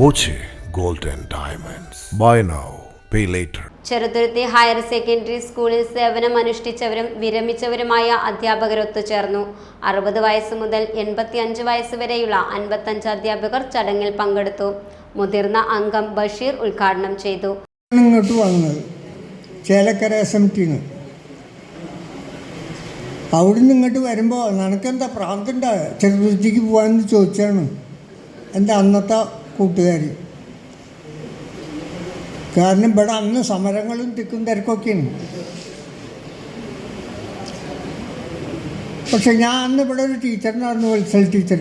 Boche gold and diamonds. Buy now pay later Cheruthuruthy higher secondary സ്കൂളിൽ സേവനമനുഷ്ഠിച്ചവരും വിരമിച്ചവരുമായ അധ്യാപകർ ഒത്തുചേർന്നു. അറുപത് വയസ്സ് മുതൽ എൺപത്തി അഞ്ച് വയസ്സ് വരെയുള്ള അൻപത്തഞ്ച് അധ്യാപകർ ചടങ്ങിൽ പങ്കെടുത്തു. മുതിർന്ന അംഗം ബഷീർ ഉദ്ഘാടനം ചെയ്തു. ഇങ്ങോട്ട് വന്നത് ചേലക്കര എസ് എം ടിന്ന് അവിടുന്ന് ഇങ്ങോട്ട് വരുമ്പോൾ നിനക്കെന്താ പ്രാന്തുണ്ട? ചെറുതുരുത്തിക്ക് പോകാമെന്ന് ചോദിച്ചാണ്. എന്റെ അന്നത്തെ കൂട്ടുകാർ കാരണം ഇവിടെ അന്ന് സമരങ്ങളും തിക്കും തിരക്കൊക്കെയാണ്. പക്ഷെ ഞാൻ അന്ന് ഇവിടെ ഒരു ടീച്ചറിനായിരുന്നു വത്സൽ ടീച്ചർ.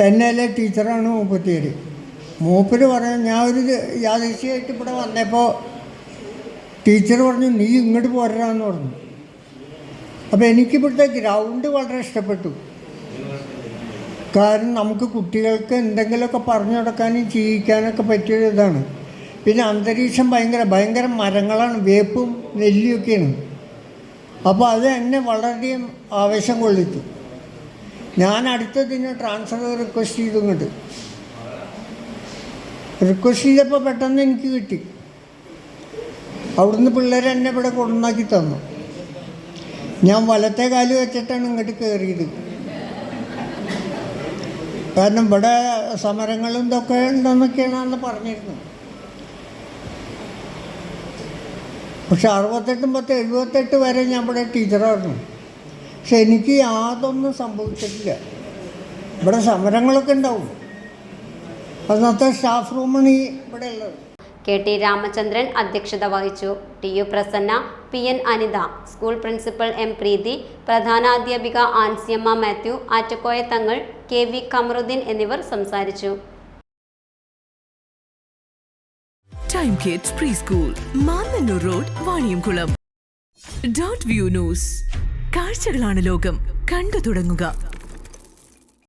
തന്നെയല്ലെ ടീച്ചറാണ് മൂപ്പത്തിയേര്. മൂപ്പര് പറയാൻ ഞാൻ ഒരു യാദൃശ്യമായിട്ട് ഇവിടെ വന്നപ്പോൾ ടീച്ചർ പറഞ്ഞു നീ ഇങ്ങോട്ട് പോരാന്ന് പറഞ്ഞു. അപ്പോൾ എനിക്കിവിടുത്തെ ഗ്രൗണ്ട് വളരെ ഇഷ്ടപ്പെട്ടു. കാരണം നമുക്ക് കുട്ടികൾക്ക് എന്തെങ്കിലുമൊക്കെ പറഞ്ഞു കൊടുക്കാനും ജീവിക്കാനൊക്കെ പറ്റിയൊരു ഇതാണ്. പിന്നെ അന്തരീക്ഷം ഭയങ്കര ഭയങ്കര മരങ്ങളാണ് വേപ്പും നെല്ലിയൊക്കെയാണ്. അപ്പോൾ അത് എന്നെ വളരെയധികം ആവേശം കൊള്ളിച്ചു. ഞാൻ അടുത്തതിന് ട്രാൻസ്ഫർ റിക്വസ്റ്റ് ചെയ്തു ഇങ്ങോട്ട്. റിക്വസ്റ്റ് ചെയ്തപ്പോൾ പെട്ടെന്ന് എനിക്ക് കിട്ടി. അവിടുന്ന് പിള്ളേർ എന്നെ ഇവിടെ കൊണ്ടുവന്നാക്കി തന്നു. ഞാൻ വലത്തെ കാൽ വെച്ചിട്ടാണ് ഇങ്ങോട്ട് കയറിയത് കാരണം ഇവിടെ സമരങ്ങളും ഇതൊക്കെ ഉണ്ടെന്നൊക്കെയാണ് അന്ന് പറഞ്ഞിരുന്നത് പക്ഷെ അറുപത്തെട്ടും പത്ത് എഴുപത്തെട്ട് വരെ ഞാൻ ഇവിടെ ടീച്ചറായിരുന്നു. പക്ഷെ എനിക്ക് യാതൊന്നും സംഭവിച്ചിട്ടില്ല. ഇവിടെ സമരങ്ങളൊക്കെ ഉണ്ടാവും. അന്നത്തെ സ്റ്റാഫ് റൂമാണ് ഈ ഇവിടെ ഉള്ളത്. കെ ടി രാമചന്ദ്രൻ അധ്യക്ഷത വഹിച്ചു. T U Prasanna P N Anitha school principal M Preethi പ്രധാനാധ്യാപിക Ansiyamma Mathew Attakoya Thangal K V Kamaruddin എന്നിവർ സംസാരിച്ചു. Time Kids pre school road view news കാഴ്ചകളാണ് ലോകം. കണ്ടു തുടങ്ങുക.